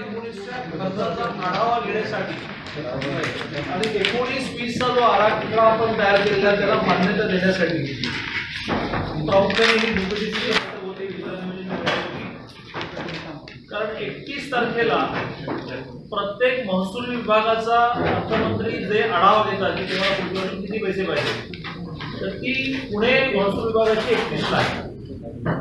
एकोणीसच्या खर्चाचा आढावा घेण्यासाठी. आणि एकोणीस वीसचा जो आराखडा आपण तयार केलेला त्याला मान्यता देण्यासाठी. प्रामुख्याने ही दुपटीची होते कारण एकतीस तारखेला प्रत्येक महसूल विभागाचा अर्थमंत्री जे आढावा देतात की तुम्हाला पुढच्या वर्षी किती पैसे पाहिजे. तर ती पुणे महसूल विभागाची एकतीसला आहे.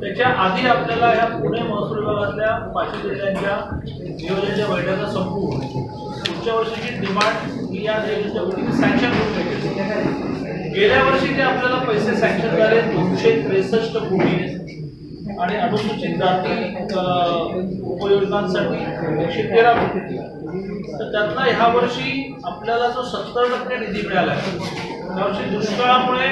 त्याच्या आधी आपल्याला ह्या पुणे महसूल विभागातल्या पाचशे जिल्ह्यांच्या नियोजनाच्या बैठका संपवून पुढच्या वर्षीची डिमांड या नियोजनाच्या सँक्शन करून गेल्या वर्षी जे आपल्याला पैसे सँक्शन झाले दोनशे त्रेसष्ट कोटी. आणि अनुसूचित जाती उपयोजनांसाठी एकशे तेरा कोटी. तर त्यातला ह्या वर्षी आपल्याला जो सत्तर टक्के निधी मिळाला आहे यावर्षी दुष्काळामुळे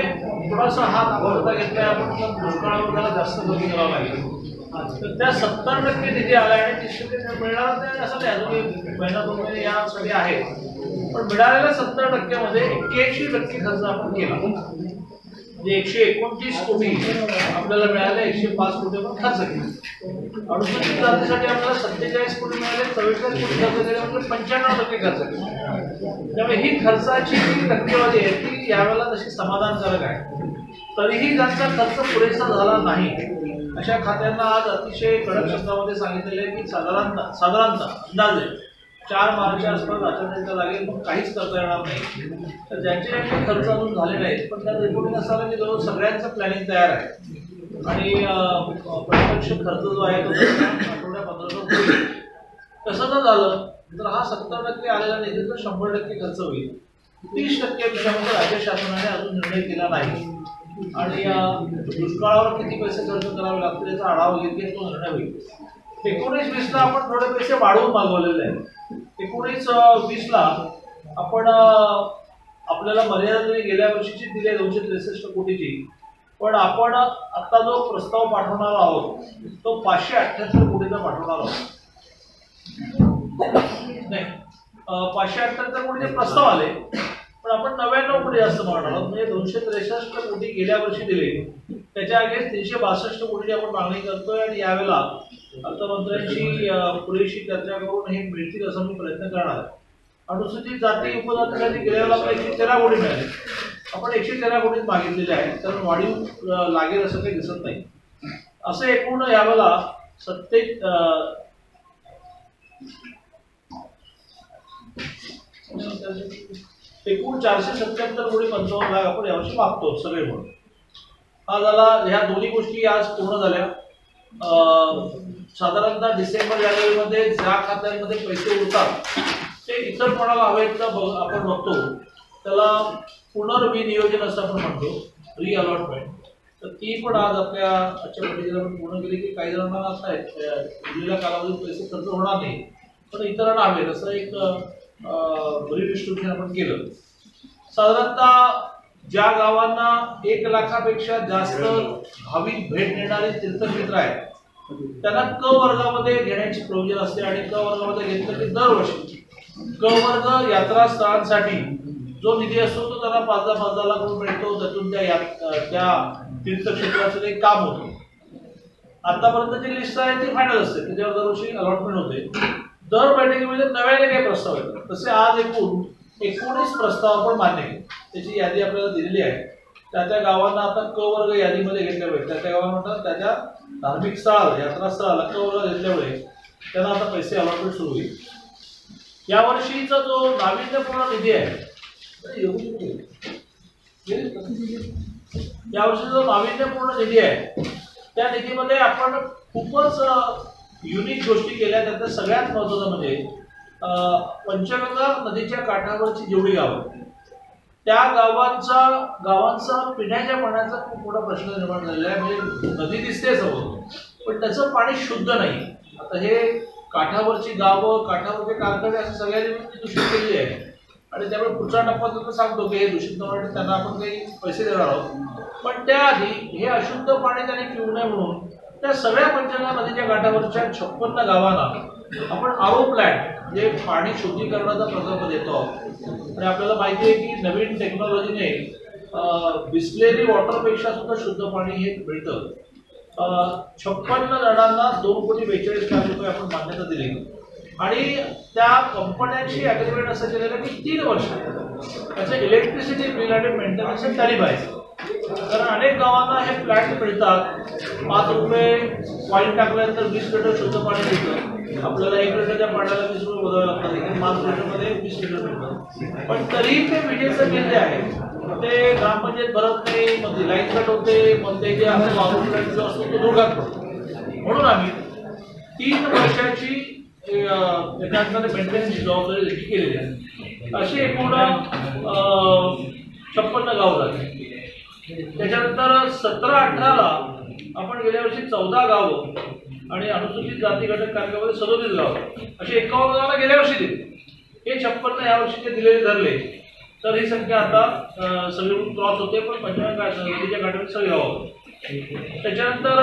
थोडासा हात भरता घेतलाय आपण दुष्काळावर त्याला जास्त कमी करावा लागेल. त्या सत्तर टक्के निधी आला आणि तीस टक्के मिळणार नाही असं नाही अजून महिना दोन महिने यासाठी आहे पण मिळालेल्या सत्तर टक्क्यामध्ये एक्क्याऐंशी टक्के खर्च आपण केला. म्हणजे एकशे एकोणतीस कोटी आपल्याला मिळाले एकशे पाच कोटी आपण खर्च केला. अडुसष्ट जातीसाठी आपल्याला सत्तेचाळीस कोटी मिळाले चव्वेचाळीस कोटी खर्च केले म्हणजे पंच्याण्णव टक्के खर्च केला. त्यामुळे ही खर्चाची जी टक्केवारी आहे ती यावेळेला तशी समाधानकारक आहे. तरीही त्यांचा खर्च पुरेसा झाला नाही. अशा खात्यांना आज अतिशय कडक शब्दामध्ये सांगितलेलं आहे की साधारणतः साधारणतः अंदाजे चार मार्चच्या आसपास आचारसंहिता लागेल मग काहीच करता येणार नाही. तर ज्यांचे खर्च अजून झाले नाहीत पण त्यात रिपोर्टिंग असताना की जवळ सगळ्यांचं प्लॅनिंग तयार आहे. आणि प्रत्यक्ष खर्च जो आहे तो आठवड्या पंधरा तसं जर झालं तर हा सत्तर टक्के आलेला निधी तर शंभर टक्के खर्च होईल. तीस टक्के विषयामध्ये राज्य शासनाने अजून निर्णय केला नाही. आणि दुष्काळावर किती पैसे खर्च करावे लागतील याचा आढावा घेतली तो निर्णय होईल. एकोणीस वीसला आपण थोडे पैसे वाढवून मागवलेले आहेत. एकोणीस वीस वीसला आपण आपल्याला मर्यादा गेल्या वर्षीची दिली आहे दोनशे त्रेसष्ट कोटीची. पण आपण आता जो प्रस्ताव पाठवणार आहोत तो पाचशे अठ्ठ्याहत्तर कोटीचा पाठवणार आहोत. नाही पाचशे अठ्ठ्याहत्तर कोटीचे प्रस्ताव आले पण आपण नव्याण्णव कोटी जास्त मागणार आहोत. म्हणजे दोनशे त्रेसष्ट कोटी गेल्या वर्षी दिले. त्याच्या अगेन्स्ट तीनशे बासष्ट कोटीची आपण मागणी करतोय आणि यावेळेला अर्थमंत्र्यांची पुरेशी चर्चा करून हे मिळतील असं मी प्रयत्न करणार आहे. अनुसूचित जाती उपजातीसाठी गेल्या वेळेला एकशे तेरा कोटी मिळाले. आपण एकशे तेरा कोटीच मागितलेले आहे तर वाढीव लागेल असं काही दिसत नाही. असं एकूण यावेळेला सत्ते एकूण चारशे सत्याहत्तर कोटी पंचावन्न लाख आपण यावर्षी मागतो सगळे म्हणून. हा झाला ह्या दोन्ही गोष्टी आज पूर्ण झाल्या. अं, साधारणतः डिसेंबर जानेवारीमध्ये ज्या खात्यांमध्ये पैसे उरतात ते इतर कोणाला हवेत का बघ आपण बघतो. त्याला पुनर्विनियोजन असं आपण म्हणतो रिअलॉटमेंट तर ती पण आज आपल्या आजच्या बैठकीला पूर्ण केली की काही जणांना असं आहे दिलेल्या कालावधीत पैसे खर्च होणार नाही. पण इतरांना हवेत असं एक रिडिस्ट्रिब्युशन आपण केलं. साधारणतः ज्या गावांना एक लाखापेक्षा जास्त भाविक भेट देणारे तीर्थक्षेत्र आहेत त्यांना क वर्गामध्ये घेण्याची प्रोविजन असते आणि क वर्गामध्ये घेतलं की दरवर्षी. क वर्ग यात्रा स्थळांसाठी जो निधी असतो तो त्याला पाच दहा पाच दहा लाख रुपये मिळतो. त्यातून त्या त्या तीर्थक्षेत्राचं एक काम होतं. आतापर्यंत जी लिस्ट आहे ती फायनल असते. त्याच्यावर दरवर्षी अलॉटमेंट होते. दर बैठकीमध्ये नव्याने काही प्रस्ताव येतात. तसे आज एकूण एकोणीस प्रस्ताव आपण मान्य केले. त्याची यादी आपल्याला दिलेली आहे. त्या त्या गावांना आता क वर्ग यादीमध्ये घेतल्यामुळे त्या त्या गावांना म्हणतात त्याच्या धार्मिक स्थळ यात्रा स्थळाला क वर्ग घेतल्यामुळे त्यांना आता पैसे अलॉटमेंट सुरू होईल. यावर्षीचा जो नाविन्यपूर्ण निधी आहे अरे, एवढी यावर्षी जो नाविन्यपूर्ण निधी आहे त्या निधीमध्ये आपण खूपच युनिक गोष्टी केल्या. त्यातल्या सगळ्यात महत्वाचं म्हणजे पंचगंगा नदीच्या काठावरची जेवढी गावं त्या गावांचा गावांचा पिण्याच्या पाण्याचा खूप मोठा प्रश्न निर्माण झालेला आहे. म्हणजे नदी दिसते समोर. पण त्याचं पाणी शुद्ध नाही. आता हे काठावरची गावं काठावरचे कारखाने असं सगळ्यांनी दूषित केलेली आहे आणि त्यामुळे पुढचा टप्पा तर सांगतो की हे दूषित नव्हतं त्यांना आपण काही पैसे देणार आहोत. पण त्याआधी हे अशुद्ध पाणी त्यांनी पिऊ नये म्हणून त्या सगळ्या पंचगंगा नदीच्या काठावरच्या छप्पन्न गावांना आपण आरो प्लॅन्ट जे पाणी शुद्धीकरणाचा प्रकल्प देतो आणि आपल्याला माहिती आहे की नवीन टेक्नॉलॉजीने बिस्लेरी वॉटरपेक्षा सुद्धा शुद्ध पाणी हे मिळतं. छप्पन्न जणांना दोन कोटी बेचाळीस लाख रुपये आपण मान्यता दिली. आणि त्या कंपन्यांशी अग्रीमेंट असं केलेलं की तीन वर्ष. त्याचं इलेक्ट्रिसिटी बिल आणि मेंटेनन्स टॅरिफ पाहिजे कारण अनेक गावांना हे फ्लॅट मिळतात. पाच रुपये कॉईन टाकल्यानंतर वीस लिटर शुद्ध पाणी मिळतं. आपल्याला एक लिटरच्या पाण्याला वीस रुपये बदलावे लागतात. इथे पाच लिटरमध्ये वीस लिटर मिळतात पण तरीही ते विजेचं बिल जे आहे. ते ग्रामपंचायत भरत नाही मग ते लाईन कट होते मग ते जे असं वाहून जो असतो तो दुर्गात पडतो म्हणून आम्ही तीन वर्षाची त्याच्यानंतर मेंटेनन्सची जबाबदारी देखील केलेली आहे. अशी एकूण छप्पन्न गाव झाले. त्याच्यानंतर सतरा अठराला आपण गेल्या वर्षी चौदा गावं आणि अनुसूचित जाती घटक कार्यक्रमामध्ये सदोतीस गावं असे एकावन्न गावाला गेल्या वर्षी दिले. हे छप्पन्न यावर्षी ते दिलेले धरले. तर ही संख्या आता सगळीकडून क्रॉस होते पण पंचायत समितीच्या गाठीमध्ये सगळी गावं त्याच्यानंतर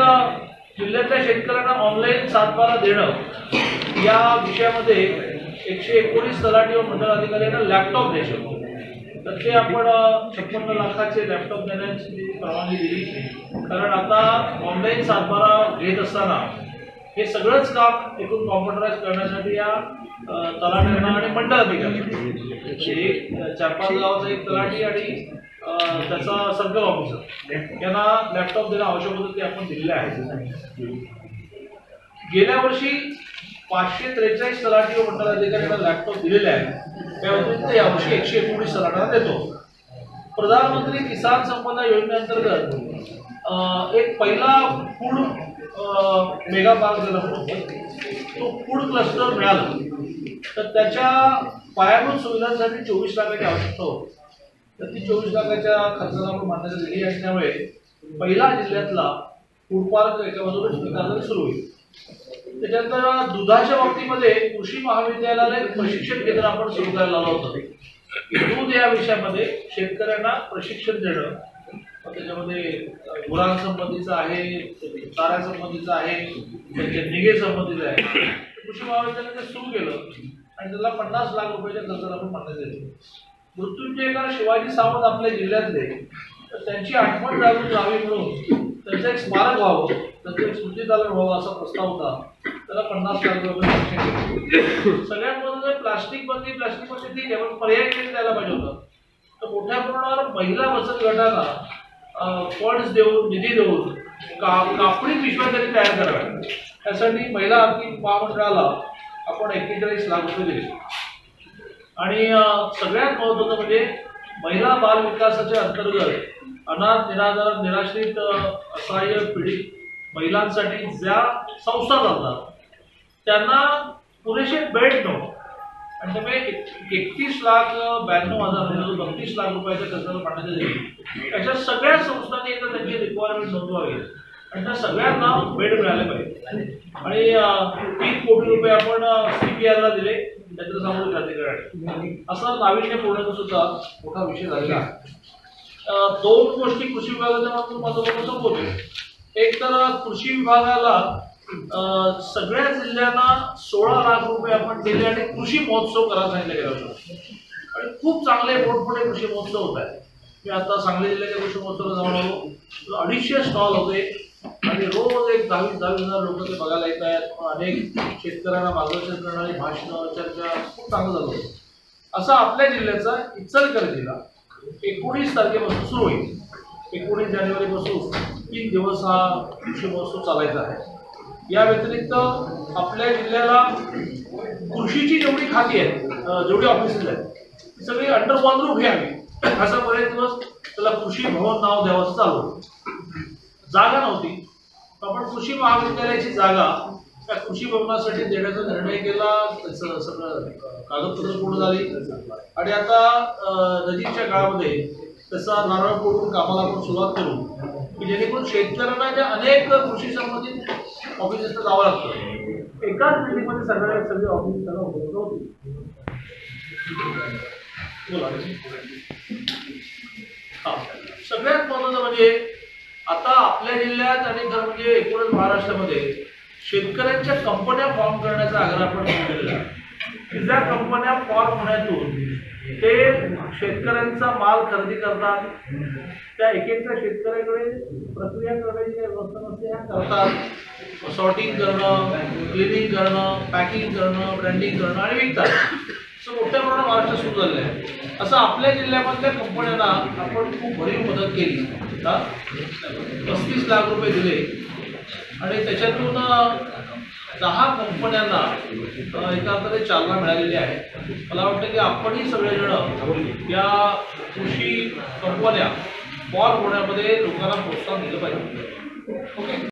जिल्ह्यातल्या शेतकऱ्यांना ऑनलाईन सातबारा देणं या विषयामध्ये एकशे एकोणीस तलाठी व मंडळ अधिकाऱ्यांना लॅपटॉप द्यायचे तर ते आपण छप्पन्न लाखाचे लॅपटॉप देण्याची परवानगी दिली कारण आता ऑनलाईन सातबारा घेत असताना हे सगळंच काम एकूण कॉम्प्युटराईज करण्यासाठी या तलाट्यांना आणि मंडळ अधिकारी म्हणजे एक चार पाच गावाचा एक तलाठी आणि त्याचा सर्कल ऑफिसर यांना लॅपटॉप देणं आवश्यक होतं ते आपण दिलेले आहे. गेल्या वर्षी पाचशे त्रेचाळीस तलाठी व मंडळ अधिकाऱ्यांना लॅपटॉप दिलेले आहे त्या यावर्षी एकशे एकोणीस तलाट्यांना देतो. प्रधानमंत्री किसान संपदा योजनेअंतर्गत एक पहिला फूड मेगा पार्क झाला तो फूड क्लस्टर मिळाला. तर त्याच्या पायाभूत सुविधांसाठी चोवीस लाखाची आवश्यकता होती. तर ती चोवीस लाखाच्या खर्चाला आपण मान्यता दिली असल्यामुळे पहिला जिल्ह्यातला फूड पार्क एका बाजूला सुरू होईल. त्याच्यानंतर दुधाच्या बाबतीमध्ये कृषी महाविद्यालयाला प्रशिक्षण केंद्र आपण सुरू करायला आलो होतं. दूध या विषयामध्ये शेतकऱ्यांना प्रशिक्षण देणं त्याच्यामध्ये गुरांसंबंधीचं आहे चाऱ्यासंबंधीचं आहे त्यांच्या निगेसंबंधीचं आहे. कृषी महाविद्यालयाने सुरू केलं आणि त्याला पन्नास लाख रुपयाच्या खर्चाला आपण मान्यता दिली. मृत्यूंजयकार शिवाजी सावंत आपल्या जिल्ह्यातले तर त्यांची आठवण जागून जावी म्हणून त्यांचं एक स्मारक व्हावं. त्याचं एक स्मृतिदालन असा प्रस्ताव होता. त्याला पन्नास लाख रुपये सगळ्यात महत्वाचं प्लास्टिक बंदी प्लास्टिक बंदी ठीक आहे पण पर्याय केली द्यायला पाहिजे होतं. तर मोठ्या प्रमाणावर महिला बचत गटाला फंड्स देऊन निधी देऊन का कापडी पिशव्या तरी तयार कराव्या. त्यासाठी महिला आर्थिक महामंडळाला आपण एक्केचाळीस लाख रुपये दिले. आणि सगळ्यात महत्वाचं म्हणजे महिला बाल विकासाच्या अंतर्गत अनाथ निराधार निराश्रित असहाय्य पीडित महिलांसाठी ज्या संस्था चालतात त्यांना पुरेसे बेड नव्हते. आणि त्यामुळे एकतीस लाख ब्याण्णव हजार बत्तीस लाख रुपयाच्या खर्चाला पाठवण्यात दिली अशा सगळ्या संस्थांनी एकदा त्यांची रिक्वायरमेंट नोंदवावी. आणि त्या सगळ्यांना बेड मिळाले पाहिजे. आणि तीन कोटी रुपये आपण सीपीआरला दिले त्याचं सामूहिक प्राधिकरण असं नाविन्यपूर्ण सुद्धा मोठा विषय झालेला आहे. दोन गोष्टी कृषी विभागाच्या माध्यमातून माझं संपवतो एक तर कृषी विभागाला सगळ्या जिल्ह्यांना सोळा लाख रुपये आपण दिले आणि कृषी महोत्सव करा सांगितलं गेला होतं. आणि खूप चांगले मोठमोठे कृषी महोत्सव होत आहे मी आता सांगली जिल्ह्याच्या कृषी महोत्सवाला जाऊन आलो अडीचशे स्टॉल होते. आणि रोज एक दहावीस दहावीस हजार लोक ते बघायला येत आहेत. अनेक शेतकऱ्यांना मार्गदर्शन करणारी भाषण चर्चा खूप चांगलं झालं होतं. असं आपल्या जिल्ह्याचा इचलकरंजीला एकोणीस तारखेपासून सुरू होईल. एकोणीस जानेवारीपासून. तीन दिवस हा कृषी महोत्सव चालायचा आहे. या व्यतिरिक्त आपल्या जिल्ह्याला कृषीची जेवढी खाती आहेत जेवढी ऑफिसेस आहेत सगळी अंडर वन रूप घ्यावी असा बरेच दिवस त्याला कृषी भवन नाव द्यावं चालू जागा नव्हती. आपण कृषी महाविद्यालयाची जागा त्या कृषी भवनासाठी देण्याचा निर्णय केला. त्याचं सगळं कागदपत्र पूर्ण झाली. आणि आता नजीकच्या काळामध्ये त्याचा नारळ फोडून कामाला आपण सुरुवात करू. जेणेकरून शेतकऱ्यांना ज्या अनेक कृषी संबंधित ऑफिसेसला जावं लागतं. एकाच बिल्डिंगमध्ये सगळ्या सगळे ऑफिस त्यांना उपलब्ध होते हा. सगळ्यात महत्वाचं म्हणजे आता आपल्या जिल्ह्यात आणि म्हणजे एकूणच महाराष्ट्रामध्ये शेतकऱ्यांच्या कंपन्या फॉर्म करण्याचा आग्रह आपण केलेला आहे. ज्या कंपन्या फॉर्म होण्यातून ते शेतकऱ्यांचा माल खरेदी करतात. त्या एक शेतकऱ्याकडे प्रक्रिया करण्याची व्यवस्था नसते करतात. सॉर्टिंग करणं क्लिनिंग करणं पॅकिंग करणं ब्रँडिंग करणं आणि विकतात. असं मोठ्या प्रमाणात महाराष्ट्रात सुरू झालेलं आहे असं आपल्या जिल्ह्यामधल्या कंपन्यांना आपण खूप भरीव मदत केली. का पस्तीस लाख रुपये दिले. आणि त्याच्यातून दहा कंपन्यांना अं, एका अर्थाने चालना मिळालेली आहे. मला वाटतं की आपणही सगळेजण या कृषी कंपन्या फॉल होण्यामध्ये लोकांना प्रोत्साहन दिलं पाहिजे. ओके?